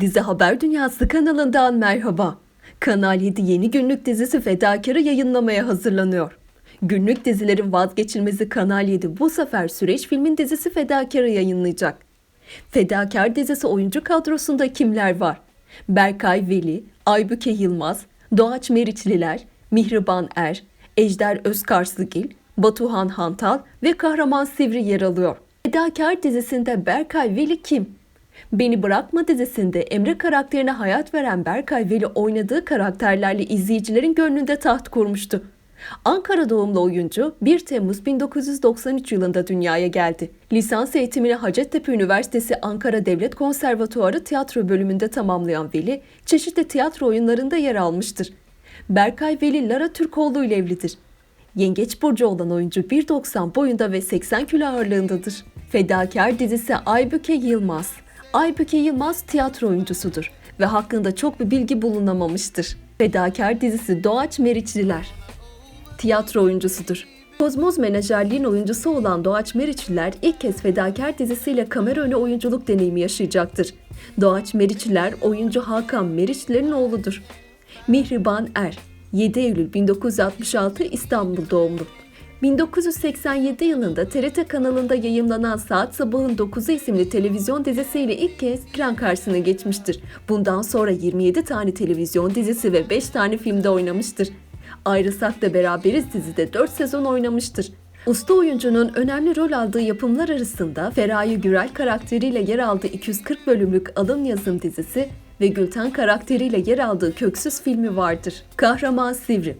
Dizi Haber Dünyası kanalından merhaba. Kanal 7 yeni günlük dizisi Fedakar'ı yayınlamaya hazırlanıyor. Günlük dizilerin vazgeçilmezi Kanal 7 bu sefer Süreç filmin dizisi Fedakar'ı yayınlayacak. Fedakar dizisi oyuncu kadrosunda kimler var? Berkay Veli, Aybüke Yılmaz, Doğaç Meriçliler, Mihriban Er, Ejder Özkarslıgil, Batuhan Hantal ve Kahraman Sivri yer alıyor. Fedakar dizisinde Berkay Veli kim? Beni Bırakma dizisinde Emre karakterine hayat veren Berkay Veli oynadığı karakterlerle izleyicilerin gönlünde taht kurmuştu. Ankara doğumlu oyuncu 1 Temmuz 1993 yılında dünyaya geldi. Lisans eğitimini Hacettepe Üniversitesi Ankara Devlet Konservatuarı tiyatro bölümünde tamamlayan Veli, çeşitli tiyatro oyunlarında yer almıştır. Berkay Veli Lara Türkoğlu ile evlidir. Yengeç burcu olan oyuncu 1.90 boyunda ve 80 kilo ağırlığındadır. Fedakar dizisi Aybüke Yılmaz. Aybüke Yılmaz tiyatro oyuncusudur ve hakkında çok bir bilgi bulunamamıştır. Fedakar dizisi Doğaç Meriçliler. Tiyatro oyuncusudur. Kozmoz menajerliğin oyuncusu olan Doğaç Meriçliler ilk kez Fedakar dizisiyle kamera önü oyunculuk deneyimi yaşayacaktır. Doğaç Meriçliler oyuncu Hakan Meriçliler'in oğludur. Mihriban Er, 7 Eylül 1966 İstanbul doğumlu. 1987 yılında TRT kanalında yayımlanan Saat Sabahın 9'u isimli televizyon dizisiyle ilk kez ekran karşısına geçmiştir. Bundan sonra 27 tane televizyon dizisi ve 5 tane filmde oynamıştır. Ayrısak da Beraberiz dizide 4 sezon oynamıştır. Usta oyuncunun önemli rol aldığı yapımlar arasında Feraye Gürel karakteriyle yer aldığı 240 bölümlük Alın Yazım dizisi ve Gülten karakteriyle yer aldığı Köksüz filmi vardır. Kahraman Sivri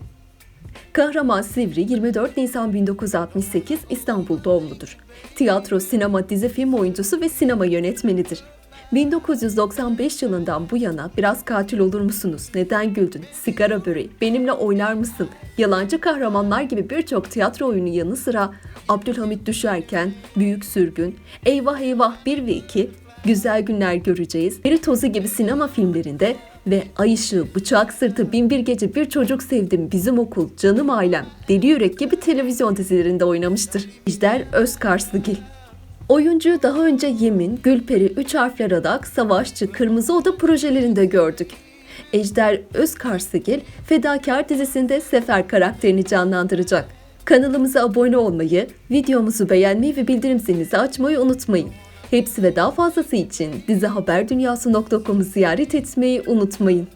Kahraman Sivri 24 Nisan 1968 İstanbul doğumludur. Tiyatro, sinema, dizi film oyuncusu ve sinema yönetmenidir. 1995 yılından bu yana biraz katil olur musunuz? Neden güldün? Sigara böreği, benimle oynar mısın? Yalancı kahramanlar gibi birçok tiyatro oyunu yanı sıra Abdülhamit Düşerken, Büyük Sürgün, Eyvah Eyvah 1 ve 2, Güzel Günler Göreceğiz, Peri Tozu gibi sinema filmlerinde ve Ay Işığı, Bıçak Sırtı, Binbir Gece, Bir Çocuk Sevdim, Bizim Okul, Canım Ailem, Deli Yürek gibi televizyon dizilerinde oynamıştır. İjder Özkarslıgil Oyuncuyu daha önce Yemin, Gülperi, Üç Harfler Adak, Savaşçı, Kırmızı Oda projelerinde gördük. Ejder Özkarsıgil, Fedakar dizisinde Sefer karakterini canlandıracak. Kanalımıza abone olmayı, videomuzu beğenmeyi ve bildirim zilinizi açmayı unutmayın. Hepsi ve daha fazlası için dizihaberdunyası.com'u ziyaret etmeyi unutmayın.